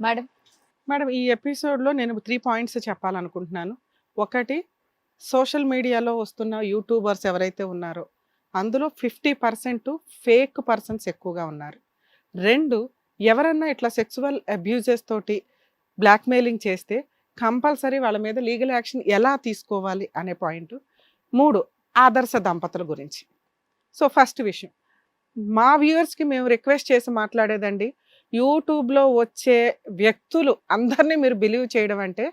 Madam? Madam ఈ ఎపిసోడ్లో నేను త్రీ పాయింట్స్ చెప్పాలనుకుంటున్నాను. ఒకటి సోషల్ మీడియాలో వస్తున్న యూట్యూబర్స్ ఎవరైతే ఉన్నారో అందులో ఫిఫ్టీ పర్సెంట్ ఫేక్ పర్సన్స్ ఎక్కువగా ఉన్నారు. రెండు ఎవరన్నా ఇట్లా సెక్సువల్ అబ్యూజెస్ తోటి బ్లాక్మెయిలింగ్ చేస్తే కంపల్సరీ వాళ్ళ మీద లీగల్ యాక్షన్ ఎలా తీసుకోవాలి అనే పాయింట్. మూడు ఆదర్శ దంపతుల గురించి. సో ఫస్ట్ విషయం. మా వ్యూవర్స్కి మేము రిక్వెస్ట్ చేసి మాట్లాడేదండి యూట్యూబ్లో వచ్చే వ్యక్తులు అందరినీ మీరు బిలీవ్ చేయడం అంటే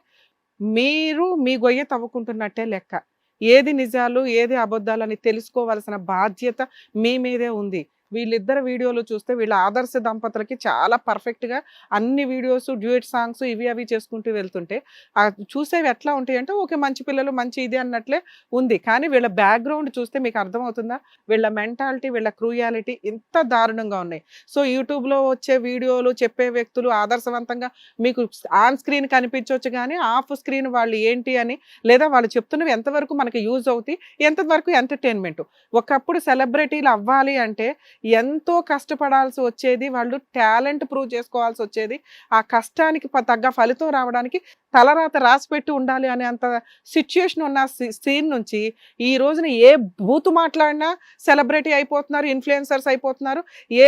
మీరు మీ గొయ్య తవ్వుకుంటున్నట్టే లెక్క. ఏది నిజాలు ఏది అబద్ధాలు అని తెలుసుకోవాల్సిన బాధ్యత మీ మీదే ఉంది. వీళ్ళిద్దరు వీడియోలు చూస్తే వీళ్ళ ఆదర్శ దంపతులకి చాలా పర్ఫెక్ట్గా అన్ని వీడియోస్ డ్యూయట్ సాంగ్స్ ఇవి అవి చేసుకుంటూ వెళ్తుంటే ఆ చూసేవి ఎట్లా ఉంటాయి అంటే ఓకే మంచి పిల్లలు మంచి ఇది అన్నట్లే ఉంది. కానీ వీళ్ళ బ్యాక్గ్రౌండ్ చూస్తే మీకు అర్థమవుతుందా? వీళ్ళ మెంటాలిటీ వీళ్ళ క్రూయాలిటీ ఇంత దారుణంగా ఉన్నాయి. సో యూట్యూబ్లో వచ్చే వీడియోలు చెప్పే వ్యక్తులు ఆదర్శవంతంగా మీకు ఆన్ స్క్రీన్ కనిపించవచ్చు కానీ ఆఫ్ స్క్రీన్ వాళ్ళు ఏంటి అని లేదా వాళ్ళు చెప్తున్నవి ఎంతవరకు మనకి యూజ్ అవుతాయి ఎంతవరకు ఎంటర్టైన్మెంట్ ఒకప్పుడు సెలబ్రిటీలు అవ్వాలి అంటే ఎంతో కష్టపడాల్సి వచ్చేది వాళ్ళు టాలెంట్ ప్రూవ్ చేసుకోవాల్సి వచ్చేది ఆ కష్టానికి తగ్గ ఫలితం రావడానికి తలరాత రాసి పెట్టి ఉండాలి అనే అంత సిచ్యుయేషన్ ఉన్న సీన్ నుంచి ఈ రోజున ఏ బూతు మాట్లాడినా సెలబ్రిటీ అయిపోతున్నారు ఇన్ఫ్లుయెన్సర్స్ అయిపోతున్నారు ఏ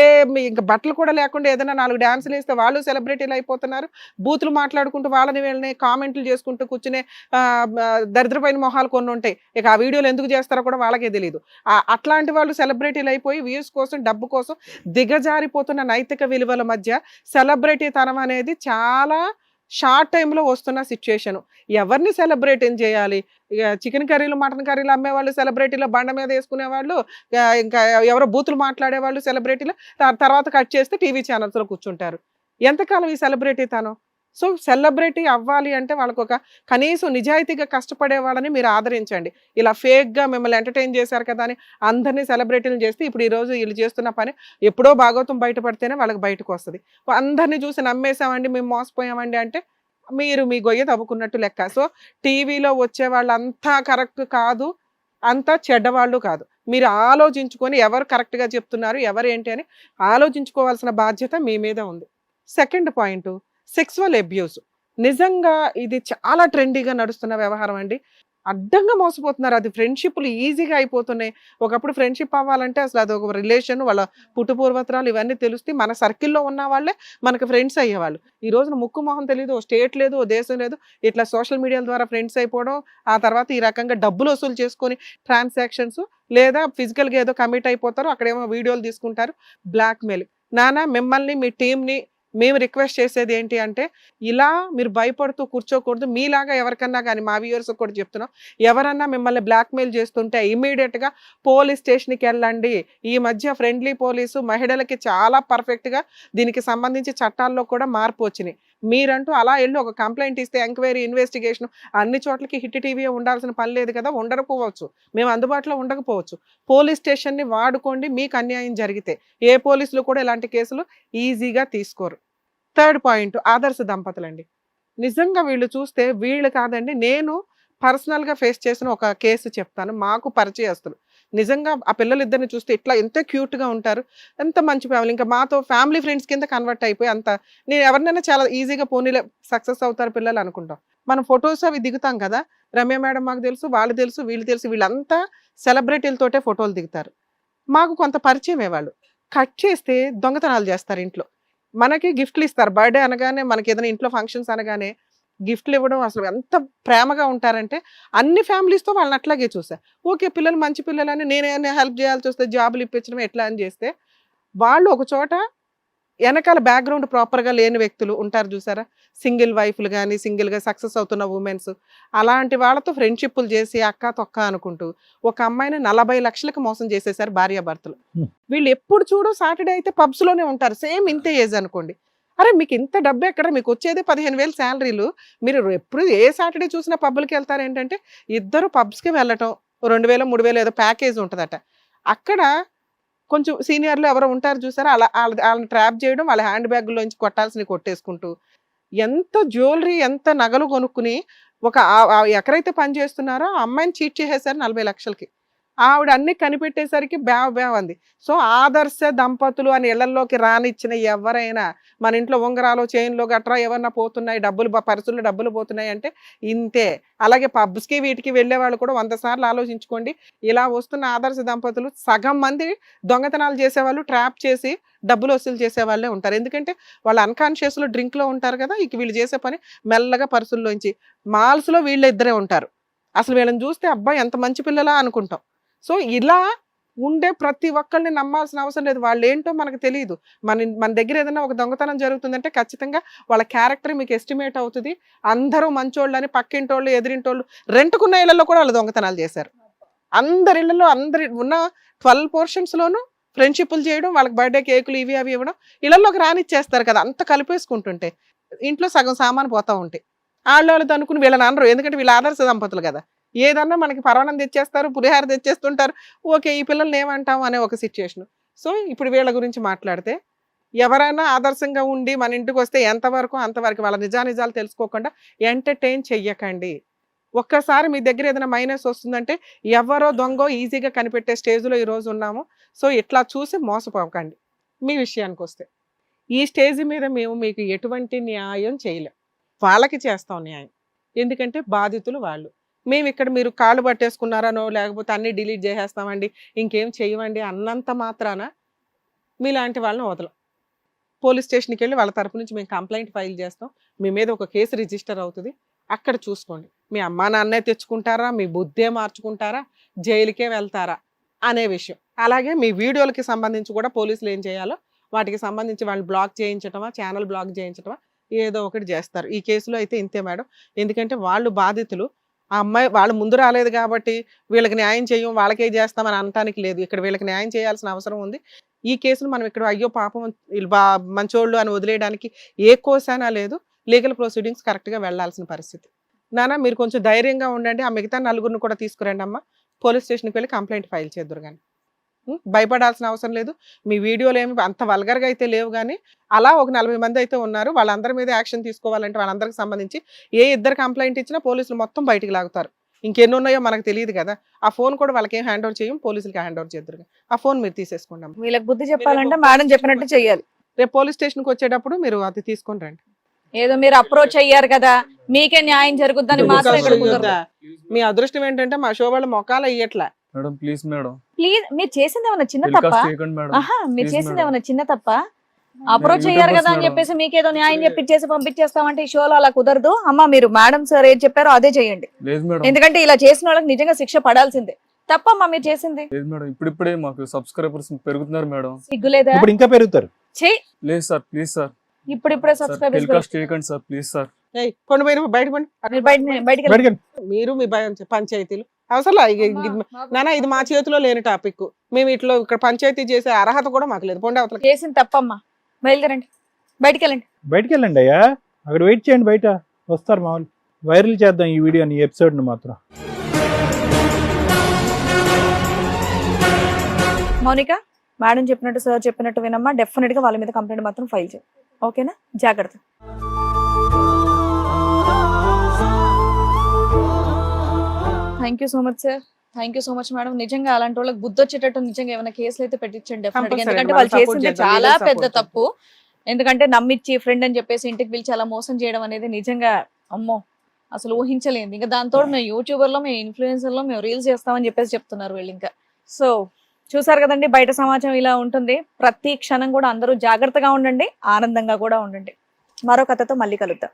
ఇంకా బట్టలు కూడా లేకుండా ఏదైనా నాలుగు డ్యాన్సులు వేస్తే వాళ్ళు సెలబ్రిటీలు అయిపోతున్నారు. బూతులు మాట్లాడుకుంటూ వాళ్ళని వీళ్ళని కామెంట్లు చేసుకుంటూ కూర్చునే దరిద్రపైన మొహాలు కొన్ని ఉంటాయి. ఇక ఆ వీడియోలు ఎందుకు చేస్తారో కూడా వాళ్ళకే తెలియదు అట్లాంటి వాళ్ళు సెలబ్రిటీలు అయిపోయి వ్యూస్ కోసం డబ్బు కోసం దిగజారిపోతున్న నైతిక విలువల మధ్య సెలబ్రిటీ తనం అనేది చాలా షార్ట్ టైంలో వస్తున్న సిచ్యుయేషన్. ఎవరిని సెలబ్రేట్ చేయాలి? ఇక చికెన్ కర్రీలు మటన్ కర్రీలు అమ్మేవాళ్ళు సెలబ్రిటీలో బండ మీద వేసుకునే వాళ్ళు ఇంకా ఎవరో బూతులు మాట్లాడేవాళ్ళు సెలబ్రిటీలు తర్వాత కట్ చేస్తే టీవీ ఛానల్స్లో కూర్చుంటారు. ఎంతకాలం ఈ సెలబ్రిటీ తను? సో సెలబ్రిటీ అవ్వాలి అంటే వాళ్ళకు ఒక కనీసం నిజాయితీగా కష్టపడే వాళ్ళని మీరు ఆదరించండి. ఇలా ఫేక్గా మిమ్మల్ని ఎంటర్టైన్ చేశారు కదా అని అందరినీ సెలబ్రిటీలు చేస్తే ఇప్పుడు ఈరోజు వీళ్ళు చేస్తున్న పని ఎప్పుడో భాగవతం బయటపడితేనే వాళ్ళకి బయటకు వస్తుంది అందరినీ చూసి నమ్మేశామండి మేము మోసపోయామండి అంటే మీరు మీ గొయ్య తవ్వుకున్నట్టు లెక్క. సో టీవీలో వచ్చే వాళ్ళంతా కరెక్ట్ కాదు అంతా చెడ్డవాళ్ళు కాదు. మీరు ఆలోచించుకొని ఎవరు కరెక్ట్గా చెప్తున్నారు ఎవరు ఏంటి అని ఆలోచించుకోవాల్సిన బాధ్యత మీ మీద ఉంది. Second point sexual abuse. నిజంగా ఇది చాలా ట్రెండీగా నడుస్తున్న వ్యవహారం అండి. అడ్డంగా మోసపోతున్నారు. అది ఫ్రెండ్షిప్లు ఈజీగా అయిపోతున్నాయి. ఒకప్పుడు ఫ్రెండ్షిప్ అవ్వాలంటే అసలు అది ఒక రిలేషన్ వాళ్ళ పుట్టుపూర్వత్రాలు ఇవన్నీ తెలుస్తే మన సర్కిల్లో ఉన్న వాళ్ళే మనకు ఫ్రెండ్స్ అయ్యేవాళ్ళు. ఈ రోజున ముక్కు మొహం తెలియదు ఓ స్టేట్ లేదు ఓ దేశం లేదు. ఇట్లా సోషల్ మీడియాల ద్వారా ఫ్రెండ్స్ అయిపోవడం ఆ తర్వాత ఈ రకంగా డబ్బులు వసూలు చేసుకొని ట్రాన్సాక్షన్స్ లేదా ఫిజికల్గా ఏదో కమిట్ అయిపోతారు అక్కడేమో వీడియోలు తీసుకుంటారు. బ్లాక్మెయిల్. నానా మిమ్మల్ని మీ టీంని మేము రిక్వెస్ట్ చేసేది ఏంటి అంటే ఇలా మీరు భయపడుతూ కూర్చోకూడదు. మీలాగా ఎవరికన్నా కానీ మా వ్యూవర్స్ కూడా చెప్తున్నాం. ఎవరన్నా మిమ్మల్ని బ్లాక్మెయిల్ చేస్తుంటే ఇమీడియట్గా పోలీస్ స్టేషన్కి వెళ్ళండి. ఈ మధ్య ఫ్రెండ్లీ పోలీసు మహిళలకి చాలా పర్ఫెక్ట్గా దీనికి సంబంధించి చట్టాల్లో కూడా మార్పు వచ్చినాయి. మీరంటూ అలా వెళ్ళి ఒక కంప్లైంట్ ఇస్తే ఎంక్వైరీ ఇన్వెస్టిగేషన్ అన్ని చోట్లకి హిట్ టీవీ ఉండాల్సిన పని లేదు కదా ఉండకపోవచ్చు. మేము అందుబాటులో ఉండకపోవచ్చు. పోలీస్ స్టేషన్ని వాడుకోండి మీకు అన్యాయం జరిగితే. ఏ పోలీసులు కూడా ఇలాంటి కేసులు ఈజీగా తీసుకోరు. థర్డ్ పాయింట్ ఆదర్శ దంపతులండి. నిజంగా వీళ్ళు చూస్తే వీళ్ళు కాదండి నేను పర్సనల్గా ఫేస్ చేసిన ఒక కేసు చెప్తాను. మాకు పరిచయస్తులు. నిజంగా ఆ పిల్లలిద్దరిని చూస్తే ఇట్లా ఎంత క్యూట్గా ఉంటారు. ఎంత మంచి ఫ్యామిలీ. ఇంకా మాతో ఫ్యామిలీ ఫ్రెండ్స్ కింద కన్వర్ట్ అయిపోయి అంత నేను ఎవరినైనా చాలా ఈజీగా పోనీలే సక్సెస్ అవుతారు పిల్లలు అనుకుంటాం. మనం ఫొటోస్ అవి దిగుతాం కదా? రమ్య మేడం మాకు తెలుసు వాళ్ళు తెలుసు వీళ్ళు తెలుసు వీళ్ళంతా సెలబ్రిటీలతోటే ఫోటోలు దిగుతారు. మాకు కొంత పరిచయమే వాళ్ళు కట్ చేస్తే దొంగతనాలు చేస్తారు ఇంట్లో. మనకి గిఫ్ట్లు ఇస్తారు. బర్త్డే అనగానే మనకి ఏదైనా ఇంట్లో ఫంక్షన్స్ అనగానే గిఫ్ట్లు ఇవ్వడం అసలు ఎంత ప్రేమగా ఉంటారంటే అన్ని ఫ్యామిలీస్తో వాళ్ళని అట్లాగే చూసా ఓకే పిల్లలు మంచి పిల్లలని నేనే హెల్ప్ చేయాల్సి వస్తే జాబులు ఇప్పించడం ఎట్లా అని చేస్తే వాళ్ళు ఒక చోట వెనకాల బ్యాక్గ్రౌండ్ ప్రాపర్గా లేని వ్యక్తులు ఉంటారు చూసారా సింగిల్ వైఫ్లు కానీ సింగిల్గా సక్సెస్ అవుతున్న ఉమెన్స్. అలాంటి వాళ్ళతో ఫ్రెండ్షిప్లు చేసి అక్క తొక్క అనుకుంటూ ఒక అమ్మాయిని నలభై లక్షలకు మోసం చేసేసారు భార్యాభర్తలు. వీళ్ళు ఎప్పుడు చూడు సాటర్డే అయితే పబ్స్లోనే ఉంటారు. సేమ్ ఇంతే ఏజ్ అనుకోండి. అరే మీకు ఇంత డబ్బు ఎక్కడ? మీకు వచ్చేది పదిహేను వేలు శాలరీలు మీరు ఎప్పుడు ఏ సాటర్డే చూసినా పబ్బులకి వెళ్తారు ఏంటంటే ఇద్దరు పబ్స్కి వెళ్ళటం. రెండు వేలు మూడు వేలు ఏదో ప్యాకేజ్ ఉంటుందట. అక్కడ కొంచెం సీనియర్లు ఎవరో ఉంటారు చూసారా? అలా వాళ్ళ- వాళ్ళని ట్రాప్ చేయడం వాళ్ళ హ్యాండ్ బ్యాగ్లోంచి కొట్టాల్సినవి కొట్టేసుకుంటూ. ఎంత జ్యువెలరీ ఎంత నగలు కొనుక్కుని ఒక ఎక్కడైతే పని చేస్తున్నారో ఆ అమ్మాయిని చీట్ చేసేసారు నలభై లక్షలకి. ఆవిడ అన్ని కనిపెట్టేసరికి బ్యావ్ బ్యావ్ అంది. సో ఆదర్శ దంపతులు అని ఇళ్ళలోకి రానిచ్చిన ఎవరైనా మన ఇంట్లో ఉంగరాలు చైన్లు గట్రా ఏమన్నా పోతున్నాయి డబ్బులు పర్సులు డబ్బులు పోతున్నాయి అంటే ఇంతే. అలాగే పబ్స్కి వీటికి వెళ్ళే వాళ్ళు కూడా వంద సార్లు ఆలోచించుకోండి. ఇలా వస్తున్న ఆదర్శ దంపతులు సగం మంది దొంగతనాలు చేసేవాళ్ళు ట్రాప్ చేసి డబ్బులు వసూలు చేసే వాళ్ళే ఉంటారు. ఎందుకంటే వాళ్ళు అన్కాన్షియస్లో డ్రింక్లో ఉంటారు కదా ఇక వీళ్ళు చేసే పని మెల్లగా పర్సుల్లోంచి. మాల్స్లో వీళ్ళు ఇద్దరే ఉంటారు. అసలు వీళ్ళని చూస్తే అబ్బాయి ఎంత మంచి పిల్లలా అనుకుంటాం. సో ఇలా ఉండే ప్రతి ఒక్కరిని నమ్మాల్సిన అవసరం లేదు. వాళ్ళు ఏంటో మనకు తెలియదు మన మన దగ్గర ఏదైనా ఒక దొంగతనం జరుగుతుందంటే ఖచ్చితంగా వాళ్ళ క్యారెక్టర్ మీకు ఎస్టిమేట్ అవుతుంది. అందరూ మంచోళ్ళు అని పక్కింటోళ్ళు ఎదిరింటోళ్ళు రెంట్కున్న ఇళ్ళలో కూడా వాళ్ళు దొంగతనాలు చేశారు. అందరి ఇళ్ళలో అందరి ఉన్న ట్వెల్వ్ పోర్షన్స్లోనూ ఫ్రెండ్షిప్లు చేయడం వాళ్ళకి బర్త్డే కేకులు ఇవి అవి ఇవ్వడం ఇళ్ళలోకి రానిచ్చేస్తారు కదా. అంత కలిపేసుకుంటుంటే ఇంట్లో సగం సామాను పోతా ఉంటాయి. వాళ్ళు వాళ్ళు అనుకుని వీళ్ళని అనరు ఎందుకంటే వీళ్ళ ఆదర్శ దంపతులు కదా. ఏదన్నా మనకి పరవణం తెచ్చేస్తారు పులిహార తెచ్చేస్తుంటారు. ఓకే ఈ పిల్లల్ని ఏమంటాం అనే ఒక సిచ్యుయేషన్ సో ఇప్పుడు వీళ్ళ గురించి మాట్లాడితే ఎవరైనా ఆదర్శంగా ఉండి మన ఇంటికి వస్తే ఎంతవరకు అంతవరకు వాళ్ళ నిజానిజాలు తెలుసుకోకుండా ఎంటర్టైన్ చెయ్యకండి. ఒక్కసారి మీ దగ్గర ఏదైనా మైనస్ వస్తుందంటే ఎవరో దొంగో ఈజీగా కనిపెట్టే స్టేజ్లో ఈరోజు ఉన్నాము. సో ఇట్లా చూసి మోసపోకండి. మీ విషయానికి వస్తే ఈ స్టేజ్ మీద మేము మీకు ఎటువంటి న్యాయం చేయలేం. వాళ్ళకి చేస్తాం న్యాయం. ఎందుకంటే బాధితులు వాళ్ళు. మేము ఇక్కడ మీరు కాళ్ళు పట్టేసుకున్నారనో లేకపోతే అన్ని డిలీట్ చేసేస్తామండి ఇంకేం చేయమండి అన్నంత మాత్రాన మీలాంటి వాళ్ళని వదలం. పోలీస్ స్టేషన్కి వెళ్ళి వాళ్ళ తరపు నుంచి మేము కంప్లైంట్ ఫైల్ చేస్తాం. మీ మీద ఒక కేసు రిజిస్టర్ అవుతుంది. అక్కడ చూసుకోండి. మీ అమ్మా నాన్నే తెచ్చుకుంటారా? మీ బుద్ధే మార్చుకుంటారా? జైలుకే వెళ్తారా? అనే విషయం. అలాగే మీ వీడియోలకి సంబంధించి కూడా పోలీసులు ఏం చేయాలో వాటికి సంబంధించి వాళ్ళు బ్లాక్ చేయించటమా ఛానల్ బ్లాక్ చేయించటమా ఏదో ఒకటి చేస్తారు. ఈ కేసులో అయితే ఇంతే మేడం. ఎందుకంటే వాళ్ళు బాధితులు. ఆ అమ్మాయి వాళ్ళు ముందు రాలేదు కాబట్టి వీళ్ళకి న్యాయం చేయం వాళ్ళకే చేస్తామని అనటానికి లేదు. ఇక్కడ వీళ్ళకి న్యాయం చేయాల్సిన అవసరం ఉంది. ఈ కేసును మనం ఇక్కడ అయ్యో పాపం వీళ్ళు బా మంచోళ్ళు అని వదిలేయడానికి ఏ కోసైనా లేదు. లీగల్ ప్రొసీడింగ్స్ కరెక్ట్గా వెళ్ళాల్సిన పరిస్థితి. నానా మీరు కొంచెం ధైర్యంగా ఉండండి. ఆ మిగతా నలుగురిని కూడా తీసుకురండి అమ్మ పోలీస్ స్టేషన్కి వెళ్ళి కంప్లైంట్ ఫైల్ చేద్దరు కానీ భయపడాల్సిన అవసరం లేదు. మీ వీడియోలు ఏమి అంత వల్గర్గా అయితే లేవు కానీ అలా ఒక నలభై మంది అయితే ఉన్నారు. వాళ్ళందరి మీద యాక్షన్ తీసుకోవాలంటే వాళ్ళందరికి సంబంధించి ఏ ఇద్దరు కంప్లైంట్ ఇచ్చినా పోలీసులు మొత్తం బయటికి లాగుతారు. ఇంకెన్ని ఉన్నాయో మనకు తెలియదు కదా. ఆ ఫోన్ కూడా వాళ్ళకి ఏం హ్యాండ్ ఓవర్ చేయం పోలీసులకి హ్యాండ్ ఓవర్ చేద్దరు ఆ ఫోన్ మీరు తీసేసుకోండి అమ్మ. వీళ్ళకి బుద్ధి చెప్పాలంటే మేడం చెప్పినట్టు చెయ్యాలి. రేపు పోలీస్ స్టేషన్కి వచ్చేటప్పుడు మీరు అది తీసుకొని రండి. ఏదో మీరు అప్రోచ్ అయ్యారు కదా మీకే న్యాయం జరుగుద్దని మాత్రం మీ అదృష్టం ఏంటంటే మా షో వాళ్ళ మొక్కలు అయ్యట్లా. Madam please madam. ప్లీజ్ మీరు చేసింది ఏమన్నా చిన్న తప్ప? మీరు చేసింది. ఏమన్నా చిన్న తప్ప? అప్రోచ్ అయ్యారు కదా అని. చెప్పేసి మీకేదో న్యాయం చెప్పించేసి పంపించేస్తామంటే ఈ షోలో అలా కుదరదు. అమ్మ మీరు మేడం సార్ ఏం చెప్పారో అదే చేయండి. మేడం. ఎందుకంటే ఇలా చేసిన వాళ్ళకి నిజంగా శిక్ష పడాల్సిందే. తప్పమ్మా మీరు చేసింది. లేదు మేడం ఇప్పుడిప్పుడే మాకు సబ్స్క్రైబర్స్ పెరుగుతున్నారు మేడం. సిగ్గులేదా ఇప్పుడు ఇంకా పెరుగుతారు. లేదు సార్ ప్లీజ్ సార్. ఇప్పుడిప్పుడే సబ్స్క్రైబర్స్ చేయకండి సార్ ప్లీజ్ సార్. కొండ మీరు బయట బయటికి మీరు మీ భయం పంచాయతీలు. అవసరం నానా ఇది మా చేతిలో లేని టాపిక్. మేము ఇట్లా ఇక్కడ పంచాయతీ చేసే అర్హత కూడా మాకు లేదు. పొండి అవతలకి. చేసింది తప్పమ్మా. బయలుదేరండి. బయటికి వెళ్ళండి బయటికి వెళ్ళండి అయ్యా. అక్కడ వెయిట్ చేయండి బయట. వస్తారు మామూలు. వైరల్ చేద్దాం ఈ వీడియోని ఈ ఎపిసోడ్ని మాత్రం. మౌనిక మేడం చెప్పినట్టు సార్ చెప్పినట్టు వినమ్మా. డెఫినెట్గా వాళ్ళ మీద కంప్లైంట్ మాత్రం ఫైల్ చేయి. ఓకేనా? జాగ్రత్త. Thank you so much sir thank you so much madam నిజంగా అలాంటి వాళ్ళకి బుద్ధి వచ్చేటట్టు నిజంగా ఏమైనా కేసులు అయితే పెట్టించండి డెఫినెట్ ఎందుకంటే వాళ్ళు చేసింది చాలా పెద్ద తప్పు. ఎందుకంటే నమ్మిచ్చి ఫ్రెండ్ అని చెప్పేసి ఇంటికి పిలిచి అలా మోసం చేయడం అనేది నిజంగా అమ్మో అసలు ఊహించలేదు ఇంకా దాంతో మేము యూట్యూబర్లో మేము ఇన్ఫ్లుయెన్సర్లో మేము రీల్స్ చేస్తామని చెప్పేసి చెప్తున్నారు వీళ్ళు ఇంకా. సో చూసారు కదండి బయట సమాజం ఇలా ఉంటుంది. ప్రతి క్షణం కూడా అందరూ జాగ్రత్తగా ఉండండి ఆనందంగా కూడా ఉండండి. మరో కథతో మళ్ళీ కలుద్దాం.